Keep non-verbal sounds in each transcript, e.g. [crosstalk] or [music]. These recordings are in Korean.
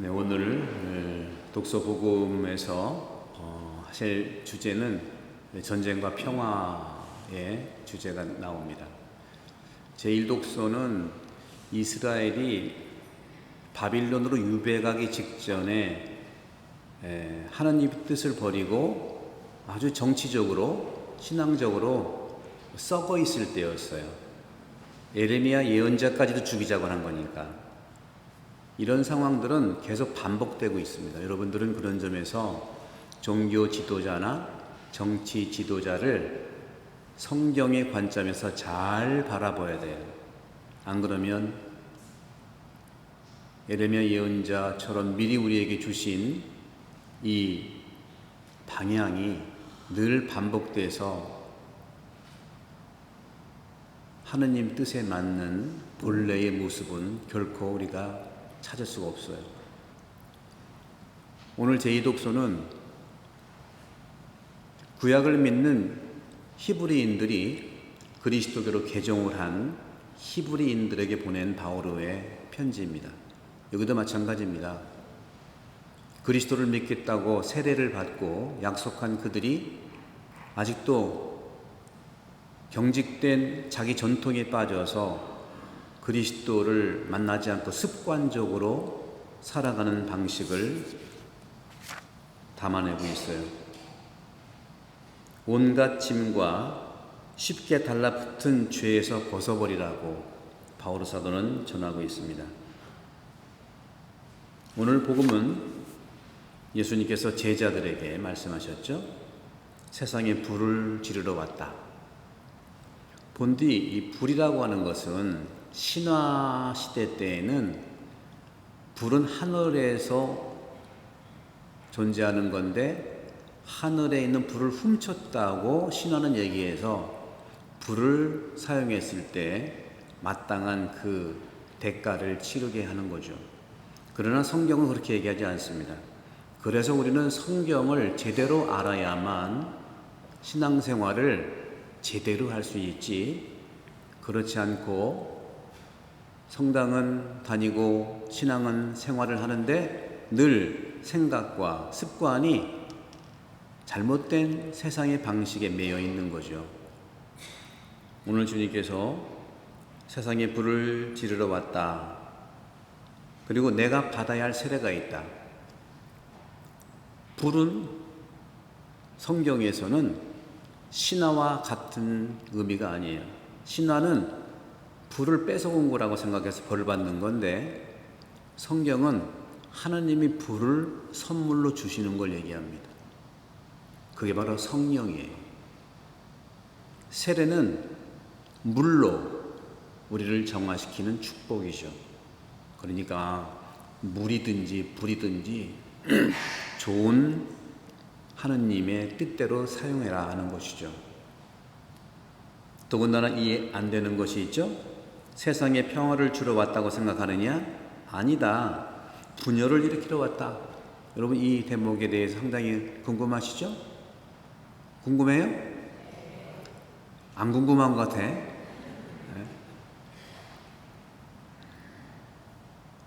네, 오늘 에, 독서 복음에서 어, 하실 주제는 전쟁과 평화의 주제가 나옵니다. 제1독서는 이스라엘이 바빌론으로 유배가기 직전에 에, 하나님의 뜻을 버리고 아주 정치적으로 신앙적으로 썩어 있을 때였어요. 에레미야 예언자까지도 죽이자고 한 거니까. 이런 상황들은 계속 반복되고 있습니다. 여러분들은 그런 점에서 종교 지도자나 정치 지도자를 성경의 관점에서 잘 바라봐야 돼요. 안 그러면 에레미야 예언자처럼 미리 우리에게 주신 이 방향이 늘 반복돼서 하느님 뜻에 맞는 본래의 모습은 결코 우리가 찾을 수가 없어요. 오늘 제2독서는 구약을 믿는 히브리인들이 그리스도교로 개종을 한 히브리인들에게 보낸 바오로의 편지입니다. 여기도 마찬가지입니다. 그리스도를 믿겠다고 세례를 받고 약속한 그들이 아직도 경직된 자기 전통에 빠져서 그리스도를 만나지 않고 습관적으로 살아가는 방식을 담아내고 있어요. 온갖 짐과 쉽게 달라붙은 죄에서 벗어버리라고 바오로 사도는 전하고 있습니다. 오늘 복음은 예수님께서 제자들에게 말씀하셨죠. 세상에 불을 지르러 왔다. 본디 이 불이라고 하는 것은 신화 시대 때에는 불은 하늘에서 존재하는 건데 하늘에 있는 불을 훔쳤다고 신화는 얘기해서 불을 사용했을 때 마땅한 그 대가를 치르게 하는 거죠. 그러나 성경은 그렇게 얘기하지 않습니다. 그래서 우리는 성경을 제대로 알아야만 신앙생활을 제대로 할 수 있지. 그렇지 않고 성당은 다니고 신앙은 생활을 하는데 늘 생각과 습관이 잘못된 세상의 방식에 매여 있는 거죠. 오늘 주님께서 세상에 불을 지르러 왔다. 그리고 내가 받아야 할 세례가 있다. 불은 성경에서는 신화와 같은 의미가 아니에요. 신화는 불을 뺏어온 거라고 생각해서 벌을 받는 건데 성경은 하나님이 불을 선물로 주시는 걸 얘기합니다. 그게 바로 성령이에요. 세례는 물로 우리를 정화시키는 축복이죠. 그러니까 물이든지 불이든지 [clears throat] 좋은 하느님의 뜻대로 사용해라 하는 것이죠. 더군다나 이해 안 되는 것이 있죠. 세상에 평화를 주러 왔다고 생각하느냐? 아니다. 분열을 일으키러 왔다. 여러분 이 대목에 대해서 상당히 궁금하시죠? 궁금해요? 안 궁금한 것 같아. 네.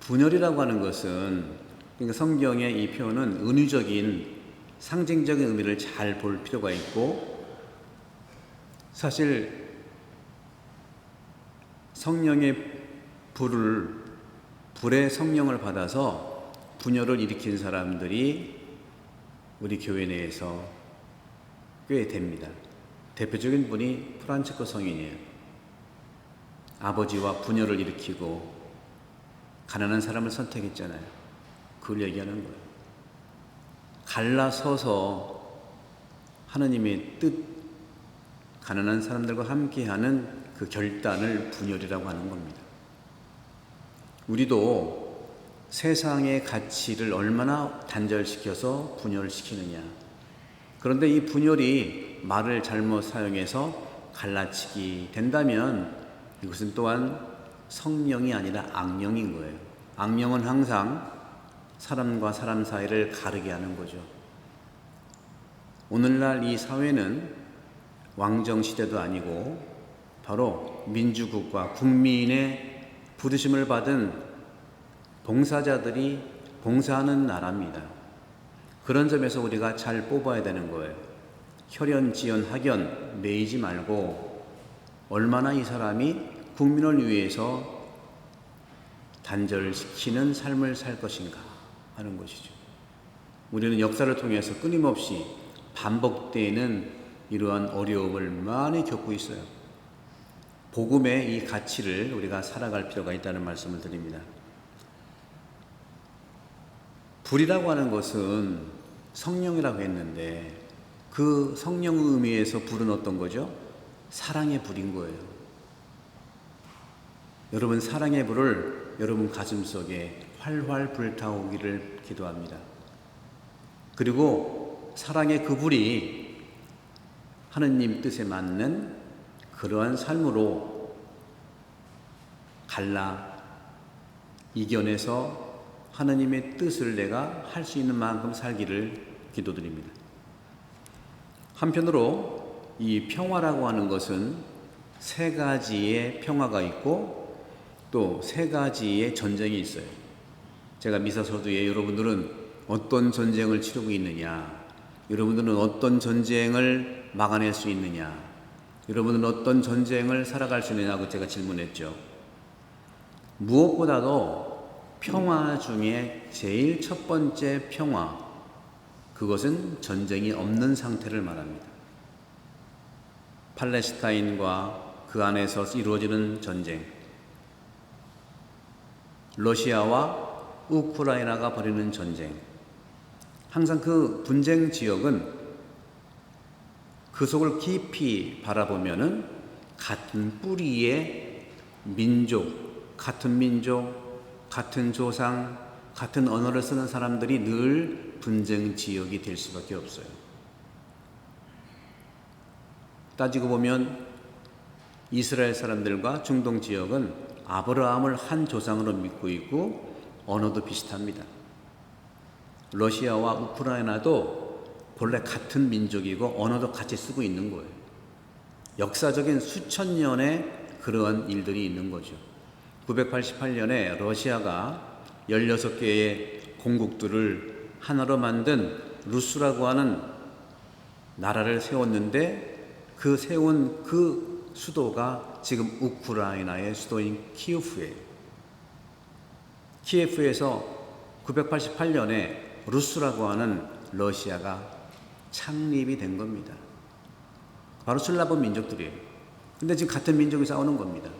분열이라고 하는 것은 그러니까 성경의 이 표현은 은유적인 상징적인 의미를 잘 볼 필요가 있고 사실 성령의 불을 불의 성령을 받아서 분열을 일으킨 사람들이 우리 교회 내에서 꽤 됩니다. 대표적인 분이 프란치코 성인이에요. 아버지와 분열을 일으키고 가난한 사람을 선택했잖아요. 그걸 얘기하는 거예요. 갈라서서 하나님의 뜻, 가난한 사람들과 함께하는 그 결단을 분열이라고 하는 겁니다. 우리도 세상의 가치를 얼마나 단절시켜서 분열을 시키느냐. 그런데 이 분열이 말을 잘못 사용해서 갈라치기 된다면 이것은 또한 성령이 아니라 악령인 거예요. 악령은 항상 사람과 사람 사이를 가르게 하는 거죠. 오늘날 이 사회는 왕정 시대도 아니고 바로 민주국과 국민의 부르심을 받은 봉사자들이 봉사하는 나라입니다. 그런 점에서 우리가 잘 뽑아야 되는 거예요. 혈연, 지연, 학연 매이지 말고 얼마나 이 사람이 국민을 위해서 단절시키는 삶을 살 것인가 하는 것이죠. 우리는 역사를 통해서 끊임없이 반복되는 이러한 어려움을 많이 겪고 있어요. 복음의 이 가치를 우리가 살아갈 필요가 있다는 말씀을 드립니다. 불이라고 하는 것은 성령이라고 했는데 그 성령 의미에서 불은 어떤 거죠? 사랑의 불인 거예요. 여러분 사랑의 불을 여러분 가슴 속에 활활 불타오기를 기도합니다. 그리고 사랑의 그 불이 하느님 뜻에 맞는 그러한 삶으로 갈라 이겨내서 하느님의 뜻을 내가 할 수 있는 만큼 살기를 기도드립니다. 한편으로 이 평화라고 하는 것은 세 가지의 평화가 있고 또 세 가지의 전쟁이 있어요. 제가 미사서두에 여러분들은 어떤 전쟁을 치르고 있느냐, 여러분들은 어떤 전쟁을 막아낼 수 있느냐, 여러분은 어떤 전쟁을 살아갈 수 있느냐고 제가 질문했죠. 무엇보다도 평화 중에 제일 첫 번째 평화, 그것은 전쟁이 없는 상태를 말합니다. 팔레스타인과 그 안에서 이루어지는 전쟁, 러시아와 우크라이나가 벌이는 전쟁, 항상 그 분쟁 지역은 그 속을 깊이 바라보면은 같은 뿌리의 민족, 같은 민족, 같은 조상, 같은 언어를 쓰는 사람들이 늘 분쟁 지역이 될 수밖에 없어요. 따지고 보면 이스라엘 사람들과 중동 지역은 아브라함을 한 조상으로 믿고 있고 언어도 비슷합니다. 러시아와 우크라이나도 본래 같은 민족이고 언어도 같이 쓰고 있는 거예요. 역사적인 수천 년의 그러한 일들이 있는 거죠. 988년에 러시아가 16개의 공국들을 하나로 만든 루스라고 하는 나라를 세웠는데 그 세운 그 수도가 지금 우크라이나의 수도인 키예프예요. 키예프에서 988년에 루스라고 하는 러시아가 창립이 된 겁니다. 바로 슬라브 민족들이에요. 근데 지금 같은 민족이 싸우는 겁니다.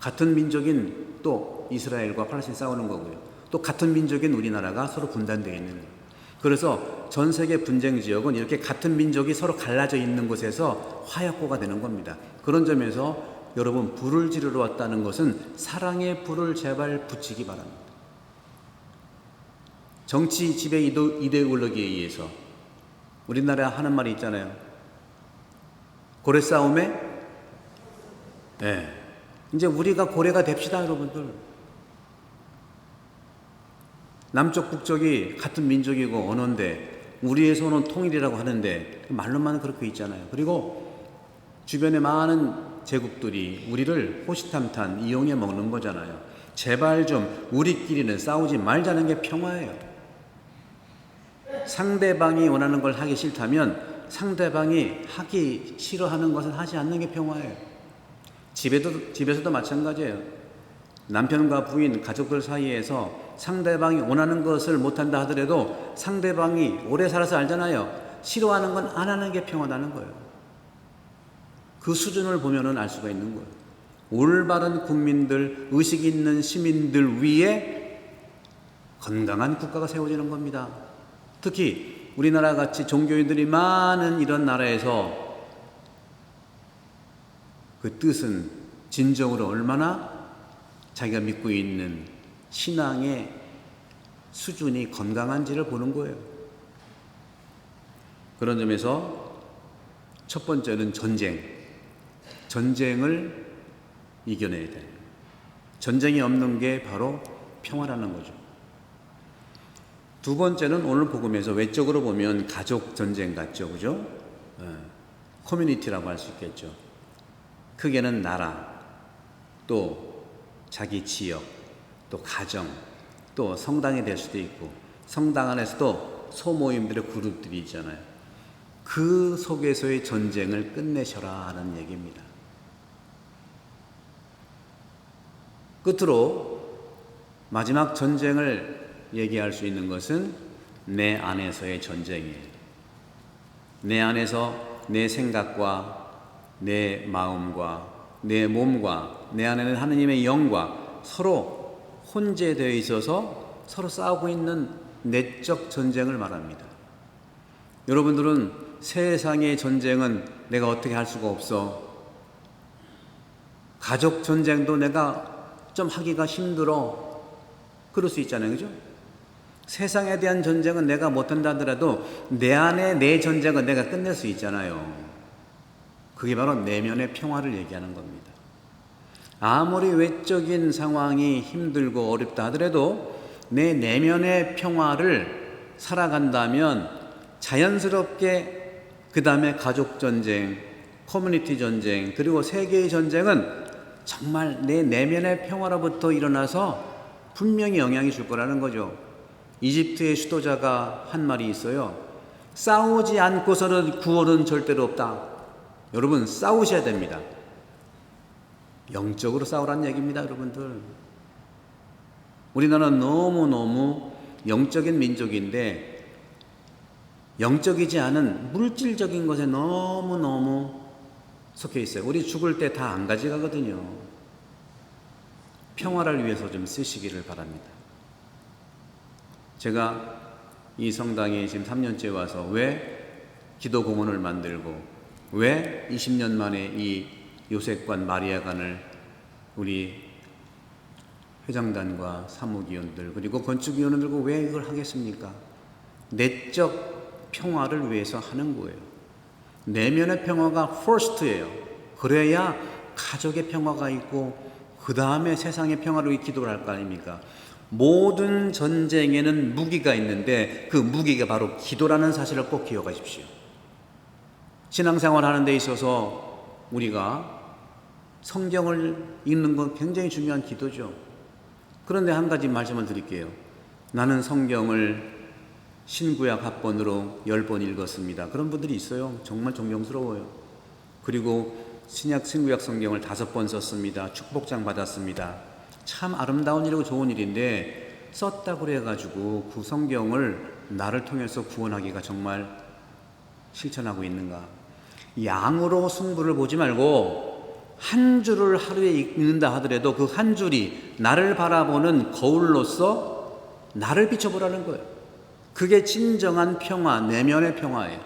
같은 민족인 또 이스라엘과 팔레스틴 싸우는 거고요. 또 같은 민족인 우리나라가 서로 분단되어 있는 거예요. 그래서 전 세계 분쟁 지역은 이렇게 같은 민족이 서로 갈라져 있는 곳에서 화약고가 되는 겁니다. 그런 점에서 여러분 불을 지르러 왔다는 것은 사랑의 불을 제발 붙이기 바랍니다. 정치 지배 이데올로기에 의해서 우리나라 하는 말이 있잖아요. 고래 싸움에 네. 이제 우리가 고래가 됩시다, 여러분들. 남쪽 북쪽이 같은 민족이고 언어인데 손은 통일이라고 하는데 말로만 그렇게 있잖아요. 그리고 주변에 많은 제국들이 우리를 호시탐탐 이용해 먹는 거잖아요. 제발 좀 우리끼리는 싸우지 말자는 게 평화예요. 상대방이 원하는 걸 하기 싫다면 상대방이 하기 싫어하는 것을 하지 않는 게 평화예요. 집에도, 집에서도 마찬가지예요. 남편과 부인, 가족들 사이에서 상대방이 원하는 것을 못한다 하더라도 상대방이 오래 살아서 알잖아요. 싫어하는 건 안 하는 게 평화다는 거예요. 그 수준을 보면은 알 수가 있는 거예요. 올바른 국민들, 의식 있는 시민들 위에 건강한 국가가 세워지는 겁니다. 특히 우리나라 같이 종교인들이 많은 이런 나라에서 그 뜻은 진정으로 얼마나 자기가 믿고 있는 신앙의 수준이 건강한지를 보는 거예요. 그런 점에서 첫 번째는 전쟁. 전쟁을 이겨내야 돼. 전쟁이 없는 게 바로 평화라는 거죠. 두 번째는 오늘 복음에서 외적으로 보면 가족 전쟁 같죠, 그죠? 어, 커뮤니티라고 할 수 있겠죠. 크게는 나라, 또 자기 지역, 또 가정, 또 성당이 될 수도 있고, 성당 안에서도 소모임들의 그룹들이 있잖아요. 그 속에서의 전쟁을 끝내셔라 하는 얘기입니다. 끝으로 마지막 전쟁을 얘기할 수 있는 것은 내 안에서의 전쟁이에요. 내 안에서 내 생각과 내 마음과 내 몸과 내 안에는 하느님의 영과 서로 혼재되어 있어서 서로 싸우고 있는 내적 전쟁을 말합니다. 여러분들은 세상의 전쟁은 내가 어떻게 할 수가 없어. 가족 전쟁도 내가 좀 하기가 힘들어. 그럴 수 있잖아요. 그죠? 세상에 대한 전쟁은 내가 못한다 하더라도 내 안에 내 전쟁은 내가 끝낼 수 있잖아요. 그게 바로 내면의 평화를 얘기하는 겁니다. 아무리 외적인 상황이 힘들고 어렵다 하더라도 내 내면의 평화를 살아간다면 자연스럽게 그 다음에 가족 전쟁, 커뮤니티 전쟁, 그리고 세계의 전쟁은 정말 내 내면의 평화로부터 일어나서 분명히 영향이 줄 거라는 거죠. 이집트의 수도자가 한 말이 있어요. 싸우지 않고서는 구원은 절대로 없다. 여러분, 싸우셔야 됩니다. 영적으로 싸우란 얘기입니다, 여러분들. 우리나라는 너무너무 영적인 민족인데, 영적이지 않은 물질적인 것에 너무너무 속해 있어요. 우리 죽을 때 다 안 가져가거든요. 평화를 위해서 좀 쓰시기를 바랍니다. 제가 이 성당에 지금 3년째 와서 왜 기도 공원을 만들고 왜 20년 만에 이 요셉관 마리아관을 우리 회장단과 사무위원들 그리고 건축위원을 들고 왜 이걸 하겠습니까? 내적 평화를 위해서 하는 거예요. 내면의 평화가 first예요. 그래야 가족의 평화가 있고 그 다음에 세상의 위해 기도를 할 거 아닙니까? 모든 전쟁에는 무기가 있는데 그 무기가 바로 기도라는 사실을 꼭 기억하십시오. 신앙생활 하는 데 있어서 우리가 성경을 읽는 건 굉장히 중요한 기도죠. 그런데 한 가지 말씀을 드릴게요. 나는 성경을 신구약 합본으로 열 번 읽었습니다. 그런 분들이 있어요. 정말 존경스러워요. 그리고 신약 신구약 성경을 다섯 번 썼습니다. 축복장 받았습니다. 참 아름다운 일이고 좋은 일인데 썼다 그래가지고 그 성경을 나를 통해서 구원하기가 정말 실천하고 있는가? 양으로 승부를 보지 말고 한 줄을 하루에 읽는다 하더라도 그 한 줄이 나를 바라보는 거울로서 나를 비춰보라는 거예요. 그게 진정한 평화, 내면의 평화예요.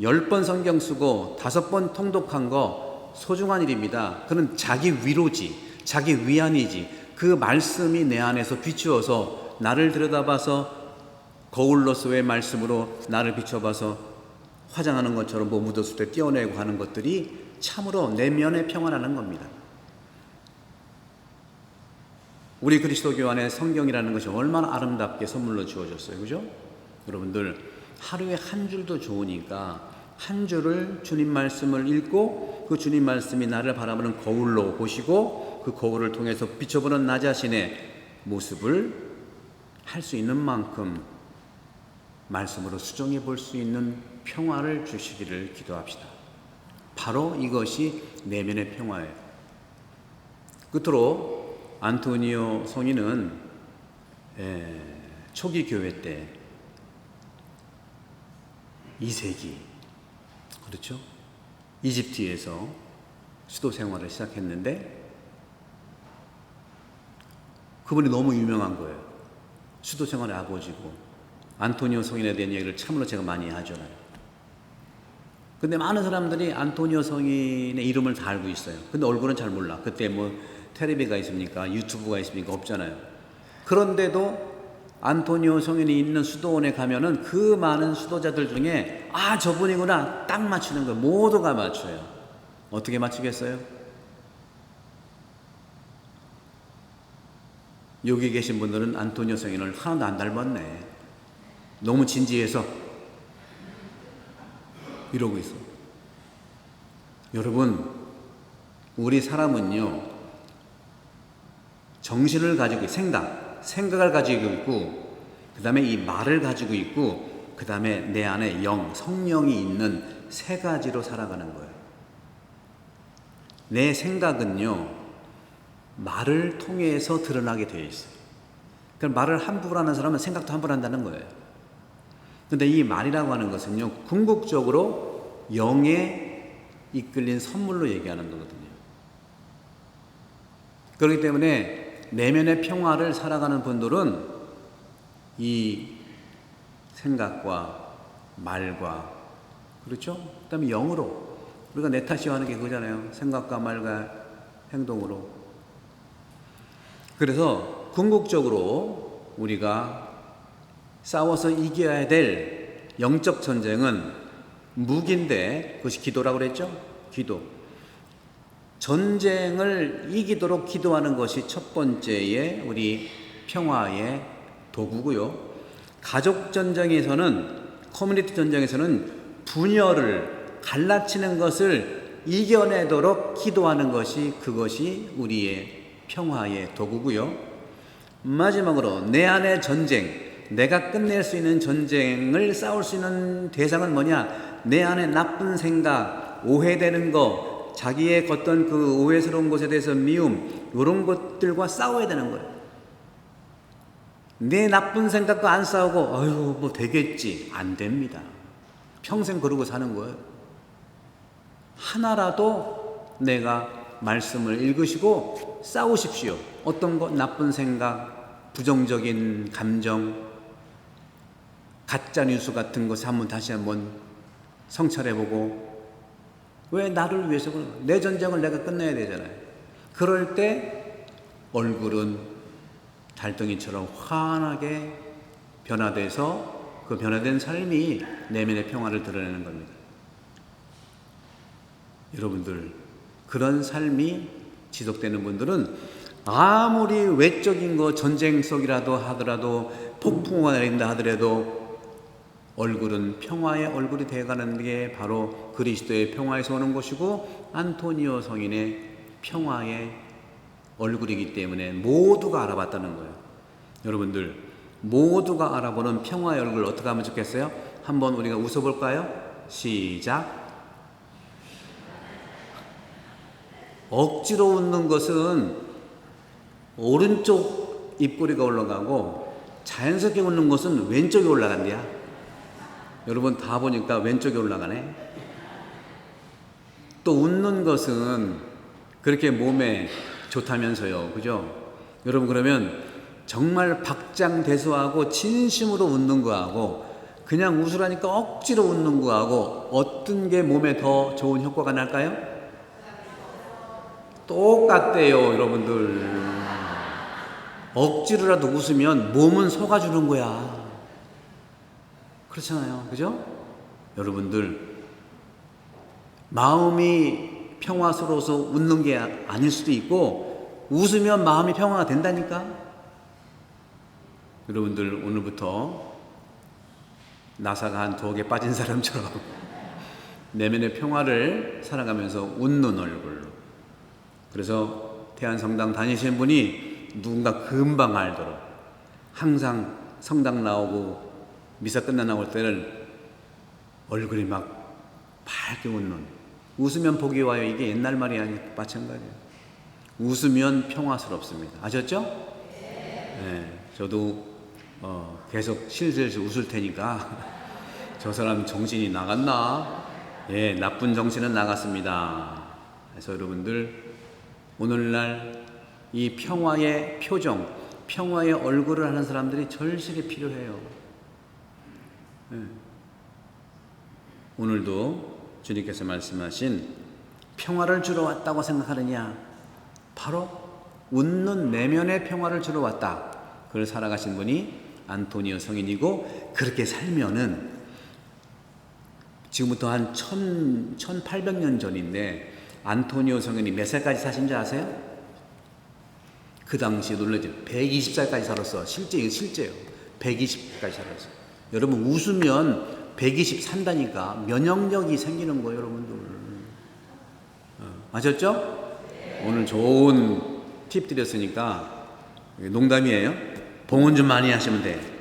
열 번 성경 쓰고 다섯 번 통독한 거 소중한 일입니다. 그는 자기 위로지, 자기 위안이지. 그 말씀이 내 안에서 비추어서 나를 들여다봐서 거울로서의 말씀으로 나를 비춰봐서 화장하는 것처럼 뭐 묻었을 때 떼어내고 하는 것들이 참으로 내면의 평화라는 겁니다. 우리 그리스도교 안에 성경이라는 것이 얼마나 아름답게 선물로 주어졌어요. 그죠? 여러분들 하루에 한 줄도 좋으니까 한 줄을 주님 말씀을 읽고 그 주님 말씀이 나를 바라보는 거울로 보시고 그 거울을 통해서 비춰보는 나 자신의 모습을 할 수 있는 만큼 말씀으로 수정해 볼 수 있는 평화를 주시기를 기도합시다. 바로 이것이 내면의 평화예요. 끝으로 안토니오 성인은 에, 초기 교회 때 2세기 그렇죠? 이집트에서 수도 생활을 시작했는데 그분이 너무 유명한 거예요. 수도 생활의 아버지고 안토니오 성인에 대한 얘기를 참으로 제가 많이 하잖아요. 근데 많은 사람들이 안토니오 성인의 이름을 다 알고 있어요. 근데 얼굴은 잘 몰라. 그때 뭐 테레비가 있습니까? 유튜브가 있습니까? 없잖아요. 그런데도 안토니오 성인이 있는 수도원에 가면은 그 많은 수도자들 중에 아 저분이구나 딱 맞추는 거예요. 모두가 맞춰요. 어떻게 맞추겠어요? 여기 계신 분들은 안토니오 성인을 하나도 안 닮았네. 너무 진지해서 이러고 있어. 여러분, 우리 사람은요, 정신을 가지고, 생각, 생각을 가지고 있고, 그 다음에 이 말을 가지고 있고, 그 다음에 내 안에 영, 성령이 있는 세 가지로 살아가는 거예요. 내 생각은요, 말을 통해서 드러나게 되어 있어요. 그 말을 함부로 하는 사람은 생각도 함부로 한다는 거예요. 근데 이 말이라고 하는 것은요, 궁극적으로 영에 이끌린 선물로 얘기하는 거거든요. 그렇기 때문에 내면의 평화를 살아가는 분들은 이 생각과 말과 그렇죠? 그다음에 영으로 우리가 내 탓이 하는 게 그거잖아요. 생각과 말과 행동으로. 그래서 궁극적으로 우리가 싸워서 이겨야 될 영적 전쟁은 무기인데 그것이 기도라고 그랬죠? 기도. 전쟁을 이기도록 기도하는 것이 첫 번째의 우리 평화의 도구고요. 가족 전쟁에서는 커뮤니티 전쟁에서는 분열을 갈라치는 것을 이겨내도록 기도하는 것이 그것이 우리의 평화의 도구고요. 마지막으로 내 안의 전쟁, 내가 끝낼 수 있는 전쟁을 싸울 수 있는 대상은 뭐냐? 내 안에 나쁜 생각, 오해되는 거, 자기의 어떤 그 오해스러운 것에 대해서 미움, 이런 것들과 싸워야 되는 거예요. 내 나쁜 생각과 안 싸우고, 아유, 뭐 되겠지. 안 됩니다. 평생 그러고 사는 거예요. 하나라도 내가 말씀을 읽으시고 싸우십시오. 어떤 것, 나쁜 생각, 부정적인 감정, 가짜 뉴스 같은 것 한번 다시 한번 성찰해보고 왜 나를 위해서 내 전쟁을 내가 끝내야 되잖아요. 그럴 때 얼굴은 달덩이처럼 환하게 변화돼서 그 변화된 삶이 내면의 평화를 드러내는 겁니다. 여러분들 그런 삶이 지속되는 분들은 아무리 외적인 거 전쟁 속이라도 하더라도 폭풍우가 내린다 하더라도 얼굴은 평화의 얼굴이 되어가는 게 바로 그리스도의 평화에서 오는 것이고 안토니오 성인의 평화의 얼굴이기 때문에 모두가 알아봤다는 거예요. 여러분들 모두가 알아보는 평화의 얼굴 어떻게 하면 좋겠어요? 한번 우리가 웃어볼까요? 시작. 억지로 웃는 것은 오른쪽 입꼬리가 올라가고 자연스럽게 웃는 것은 왼쪽이 올라간대야. 여러분 다 보니까 왼쪽에 올라가네. 또 웃는 것은 그렇게 몸에 좋다면서요. 그죠? 여러분 그러면 정말 박장대소하고 진심으로 웃는 거하고 그냥 웃으라니까 억지로 웃는 거하고 어떤 게 몸에 더 좋은 효과가 날까요? 똑같대요, 여러분들. 억지로라도 웃으면 몸은 속아주는 거야. 그렇잖아요. 그죠? 여러분들, 마음이 평화스러워서 웃는 게 아닐 수도 있고, 웃으면 마음이 평화가 된다니까? 여러분들, 오늘부터 나사가 한개 빠진 사람처럼 [laughs] 내면의 평화를 살아가면서 웃는 얼굴. 그래서 대한성당 다니시는 분이 누군가 금방 알도록 항상 성당 나오고 미사 끝나 나올 때는 얼굴이 막 밝게 웃는 웃으면 복이 와요 이게 옛날 말이 아니 마찬가지예요 웃으면 평화스럽습니다 아셨죠? 네, 저도 어, 계속 실슬슬 웃을 테니까 [laughs] 저 사람 정신이 나갔나? 예, 나쁜 정신은 나갔습니다. 그래서 여러분들 오늘날 이 평화의 표정, 평화의 얼굴을 하는 사람들이 절실히 필요해요. 예. 오늘도 주님께서 말씀하신 평화를 주러 왔다고 생각하느냐? 바로 웃는 내면의 평화를 주러 왔다. 그걸 살아가신 분이 안토니오 성인이고 그렇게 살면은 지금부터 한 1000, 1800년 전인데 안토니오 성인이 몇 살까지 사신 줄 아세요? 그 당시 놀라죠. 120살까지 살았어. 실제 이거 실제요. 120까지 살았어. 여러분 웃으면 120 산다니까 면역력이 생기는 거예요, 여러분들. 어, 아셨죠? 오늘 좋은 팁 드렸으니까 농담이에요. 봉헌 좀 많이 하시면 돼.